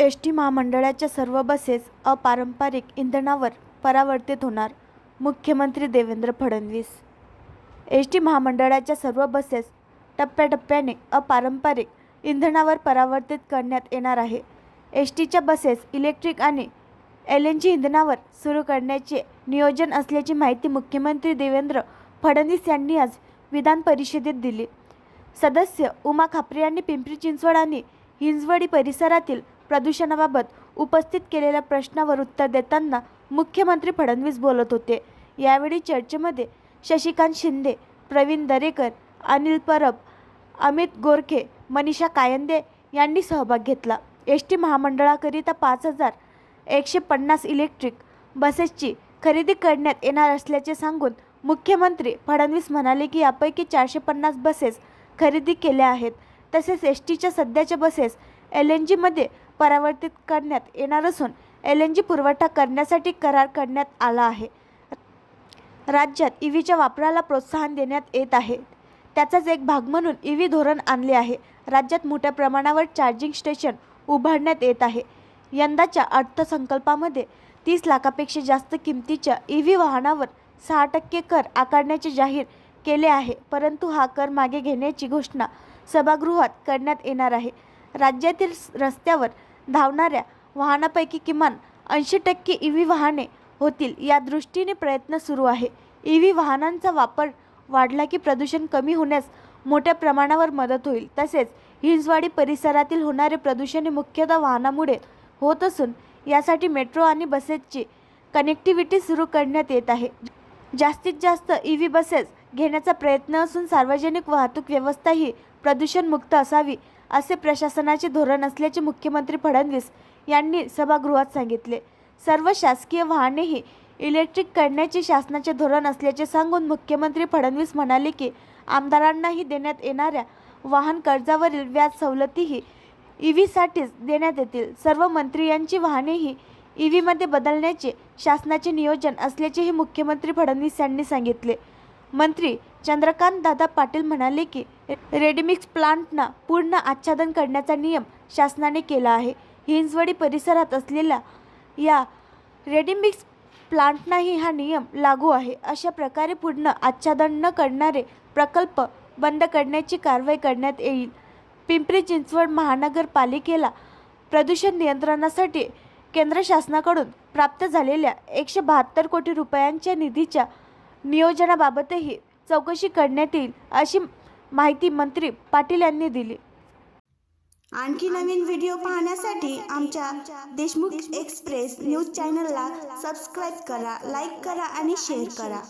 S T महामंडळाच्या सर्व buses अपारंपरिक इंधनावर परावर्तित होणार मुख्यमंत्री देवेंद्र फडणवीस. एस टी महामंडळाच्या सर्व बसेस टप्प्याटप्प्याने अपारंपरिक इंधनावर परावर्तित करण्यात येणार आहे. एस टीच्या बसेस इलेक्ट्रिक आणि एल एन जी इंधनावर सुरू करण्याचे नियोजन असल्याची माहिती मुख्यमंत्री देवेंद्र फडणवीस यांनी आज विधान परिषदेत दिली. सदस्य उमा खापरे यांनी पिंपरी चिंचवड आणि हिंजवडी परिसरातील प्रदूषणाबाबत उपस्थित केलेल्या प्रश्नावर उत्तर देताना मुख्यमंत्री फडणवीस बोलत होते. यावेळी चर्चेमध्ये शशिकांत शिंदे प्रवीण दरेकर अनिल परब अमित गोरखे मनीषा कायंदे यांनी सहभाग घेतला. एस टी महामंडळाकरिता पाच हजार एकशे पन्नास इलेक्ट्रिक बसेसची खरेदी करण्यात येणार असल्याचे सांगून मुख्यमंत्री फडणवीस म्हणाले की यापैकी चारशे पन्नास बसेस खरेदी केल्या आहेत. तसेच एस टीच्या सध्याच्या बसेस एल एन जीमध्ये परावर्तित करण्यात येणार असून एल एन जी पुरवठा करण्यासाठी करार करण्यात आला आहे. राज्यात ई व्हीच्या वापराला प्रोत्साहन देण्यात येत आहे. त्याचाच एक भाग म्हणून ई व्ही धोरण आणले आहे. राज्यात मोठ्या प्रमाणावर चार्जिंग स्टेशन उभारण्यात येत आहे. यंदाच्या अर्थसंकल्पामध्ये तीस लाखापेक्षा जास्त किमतीच्या ई व्ही वाहनावर सहा टक्के कर आकारण्याचे जाहीर केले आहे. परंतु हा कर मागे घेण्याची घोषणा सभागृहात करण्यात येणार आहे. राज्यातील स- रस्त्यावर धावणाऱ्या वाहनापैकी किमान ऐंशी टक्के ई व्ही वाहने होतील. या दृष्टीने प्रयत्न सुरू आहे. ई व्ही वाहनांचा वापर वाढला की प्रदूषण कमी होण्यास मोठ्या प्रमाणावर मदत होईल. तसेच हिंजवाडी परिसरातील होणारे प्रदूषण हे मुख्यतः वाहनामुळे होत असून यासाठी मेट्रो आणि बसेसची कनेक्टिव्हिटी सुरू करण्यात येत आहे. जास्तीत जास्त ई व्ही बसेस घेण्याचा प्रयत्न असून सार्वजनिक वाहतूक व्यवस्था ही प्रदूषणमुक्त असावी असे प्रशासनाचे धोरण असल्याचे मुख्यमंत्री फडणवीस यांनी सभागृहात सांगितले. सर्व शासकीय वाहनेही इलेक्ट्रिक करण्याचे शासनाचे धोरण असल्याचे सांगून मुख्यमंत्री फडणवीस म्हणाले की आमदारांनाही देण्यात येणाऱ्या वाहन कर्जावरील व्याज सवलतीही ई व्हीसाठीच देण्यात येतील. सर्व मंत्री यांची वाहनेही ई व्हीमध्ये बदलण्याचे शासनाचे नियोजन असल्याचेही मुख्यमंत्री फडणवीस यांनी सांगितले. मंत्री चंद्रकांत दादा पाटील म्हणाले की रेडीमिक्स प्लांटना पूर्ण आच्छादन करण्याचा नियम शासनाने केला आहे. हिंजवडी परिसरात असलेल्या या रेडीमिक्स प्लांटनाही हा नियम लागू आहे. अशा प्रकारे पूर्ण आच्छादन न करणारे प्रकल्प बंद करण्याची कारवाई करण्यात येईल. पिंपरी चिंचवड महानगरपालिकेला प्रदूषण नियंत्रणासाठी केंद्र शासनाकडून प्राप्त झालेल्या एकशे बहात्तर कोटी रुपयांच्या निधीच्या नियोजनाबाबतही चौकशी करण्यात येईल अशी माहिती मंत्री पाटील यांनी दिली. आणखी नवीन व्हिडिओ पाहण्यासाठी आमच्या देशमुख एक्सप्रेस न्यूज चॅनलला सबस्क्राईब करा लाईक करा आणि शेअर करा.